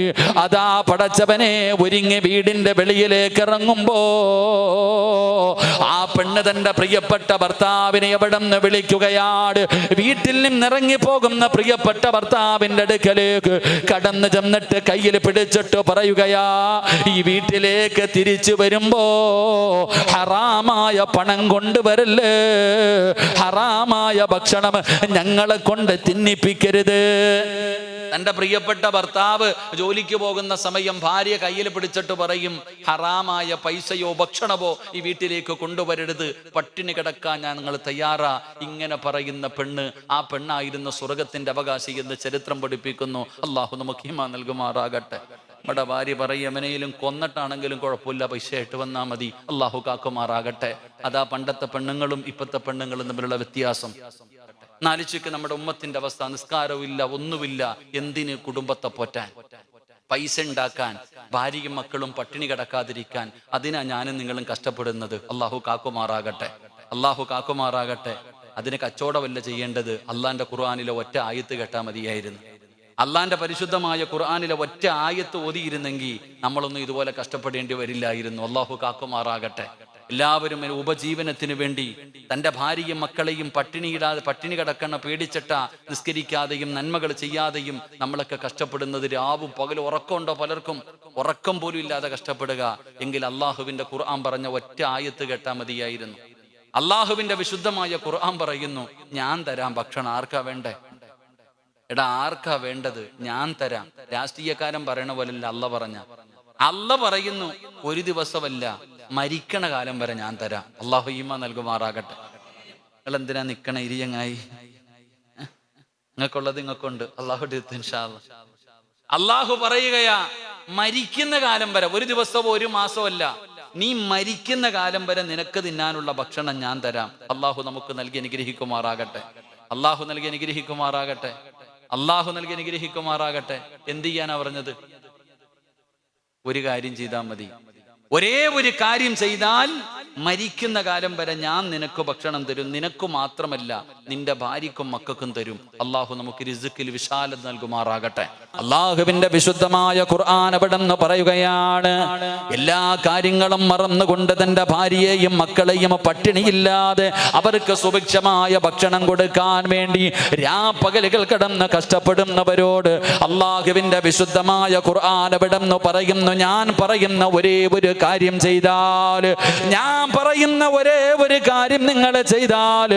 അതാ പടച്ചവനെ ഒരുങ്ങി വീടിന്റെ വെളിയിലേക്ക് ഇറങ്ങുമ്പോ ആ പെണ്ണ് തന്റെ പ്രിയപ്പെട്ട ഭർത്താവിനെ എവിടെ നിന്ന് വിളിക്കുകയാണ്? വീട്ടിൽ നിന്നിറങ്ങി പോകുന്ന പ്രിയപ്പെട്ട ഭർത്താവിന്റെ അടുക്കലേക്ക് കടന്നു ചെന്നിട്ട് കയ്യിൽ പിടിച്ചിട്ട് പറയുകയാ ഈ വീട്ടിലേക്ക് തിരിച്ചു വരുമ്പോ ഹറാമായ പണം കൊണ്ടുവരല്ലേ? ഹറാമായ ഭക്ഷണം ഞങ്ങളെ കൊണ്ട് തിന്നിപ്പിക്കരുത്. തന്റെ പ്രിയപ്പെട്ട ഭർത്താവ് ജോലിക്ക് പോകുന്ന സമയം ഭാര്യ കയ്യിൽ പിടിച്ചിട്ട് പറയും ഹറാമായ പൈസയോ ഭക്ഷണമോ ഈ വീട്ടിലേക്ക് കൊണ്ടുവരരുത്. പട്ടിണി കിടക്കാൻ ഞാൻ നിങ്ങൾ തയ്യാറാ. ഇങ്ങനെ പറയുന്ന പെണ്ണ് ആ പെണ്ണായിരുന്ന സ്വർഗത്തിന്റെ അവകാശി എന്ന് ചരിത്രം പഠിപ്പിക്കുന്നു. അള്ളാഹു നമുക്ക് ഹിമ നൽകുമാറാകട്ടെ നമ്മുടെ ഭാര്യ പറയും കൊന്നിട്ടാണെങ്കിലും കുഴപ്പമില്ല പൈസ ആയിട്ട് വന്നാൽ മതി. അള്ളാഹു കാക്കുമാറാകട്ടെ. അതാ പണ്ടത്തെ പെണ്ണുങ്ങളും ഇപ്പത്തെ പെണ്ണുങ്ങളും തമ്മിലുള്ള വ്യത്യാസം. നാലിച്ചയ്ക്ക് നമ്മുടെ ഉമ്മത്തിന്റെ അവസ്ഥ നിസ്കാരവും ഇല്ല ഒന്നുമില്ല. എന്തിന് കുടുംബത്തെ പോറ്റാൻ? പൈസ ഉണ്ടാക്കാൻ ഭാര്യയും മക്കളും പട്ടിണി കിടക്കാതിരിക്കാൻ. അതിനാ ഞാനും നിങ്ങളും കഷ്ടപ്പെടുന്നത്. അള്ളാഹു കാക്കുമാറാകട്ടെ. അള്ളാഹു കാക്കുമാറാകട്ടെ. അതിന് കച്ചവടമല്ല ചെയ്യേണ്ടത്. അള്ളാന്റെ ഖുർആാനിലെ ഒറ്റ ആയത്ത് കേട്ടാൽ മതിയായിരുന്നു. അള്ളാന്റെ പരിശുദ്ധമായ ഖുർആാനിലെ ഒറ്റ ആയത്ത് ഓതിയിരുന്നെങ്കിൽ നമ്മളൊന്നും ഇതുപോലെ കഷ്ടപ്പെടേണ്ടി വരില്ലായിരുന്നു. അള്ളാഹു കാക്കുമാറാകട്ടെ. എല്ലാവരും ഉപജീവനത്തിന് വേണ്ടി തന്റെ ഭാര്യയും മക്കളെയും പട്ടിണിയിടാതെ പട്ടിണി കിടക്കണ പേടിച്ചിട്ട നിസ്കരിക്കാതെയും നന്മകൾ ചെയ്യാതെയും നമ്മളൊക്കെ കഷ്ടപ്പെടുന്നത് രാവും പകലും ഉറക്കമുണ്ടോ പലർക്കും? ഉറക്കം പോലും ഇല്ലാതെ കഷ്ടപ്പെടുക. എങ്കിൽ അള്ളാഹുവിന്റെ ഖുർആൻ പറഞ്ഞ ഒറ്റ ആയത്ത് കേട്ടാ മതിയായിരുന്നു. അള്ളാഹുവിന്റെ വിശുദ്ധമായ ഖുർആൻ പറയുന്നു ഞാൻ തരാം ഭക്ഷണം. ആർക്കാ വേണ്ടേ? എടാ ആർക്കാ വേണ്ടത്? ഞാൻ തരാം. രാഷ്ട്രീയക്കാരൻ പറയണ പോലല്ല അല്ല പറഞ്ഞ. അല്ല പറയുന്നു ഒരു ദിവസമല്ല മരിക്കണ കാലം വരെ ഞാൻ തരാം. അള്ളാഹു നൽകുമാറാകട്ടെ. നിങ്ങൾ എന്തിനാ നിക്കണ? ഇരിയങ്ങായി. നിങ്ങൾക്കുള്ളത് നിങ്ങൾക്കുണ്ട്. അള്ളാഹു അള്ളാഹു പറയുകയാ മരിക്കുന്ന കാലം വരെ ഒരു ദിവസമോ ഒരു മാസമല്ല നീ മരിക്കുന്ന കാലം വരെ നിനക്ക് തിന്നാനുള്ള ഭക്ഷണം ഞാൻ തരാം. അള്ളാഹു നമുക്ക് നൽകി അനുഗ്രഹിക്കുമാറാകട്ടെ. അള്ളാഹു നൽകി അനുഗ്രഹിക്കുമാറാകട്ടെ. അള്ളാഹു നൽകി അനുഗ്രഹിക്കുമാറാകട്ടെ. എന്ത് ചെയ്യാനാ പറഞ്ഞത്? ഒരു കാര്യം ചെയ്താൽ മതി. ഒരേ ഒരു കാര്യം ചെയ്താൽ മരിക്കുന്ന കാലം വരെ ഞാൻ നിനക്ക് ഭക്ഷണം തരും. നിനക്ക് മാത്രമല്ല നിന്റെ ഭാര്യക്കും മക്കൾക്കും തരും. അള്ളാഹു നമുക്ക് രിസുക്കിൽ വിശാലം നൽകുമാറാകട്ടെ. അള്ളാഹുവിന്റെ വിശുദ്ധമായ ഖുർആൻ അവിടെന്ന് പറയുകയാണ് എല്ലാ കാര്യങ്ങളും മറന്നുകൊണ്ട് തന്റെ ഭാര്യയെയും മക്കളെയും പട്ടിണിയില്ലാതെ അവർക്ക് സുഭിക്ഷമായ ഭക്ഷണം കൊടുക്കാൻ വേണ്ടി രാപ്പകലുകൾ കിടന്ന് കഷ്ടപ്പെടുന്നവരോട് അള്ളാഹുവിന്റെ വിശുദ്ധമായ ഖുർആൻ അവിടെന്ന് പറയുന്നു. ഞാൻ പറയുന്ന ഒരേ ഒരു കാര്യം ചെയ്താൽ ഞാൻ പറയുന്ന ഒരേ ഒരു കാര്യം നിങ്ങൾ ചെയ്താൽ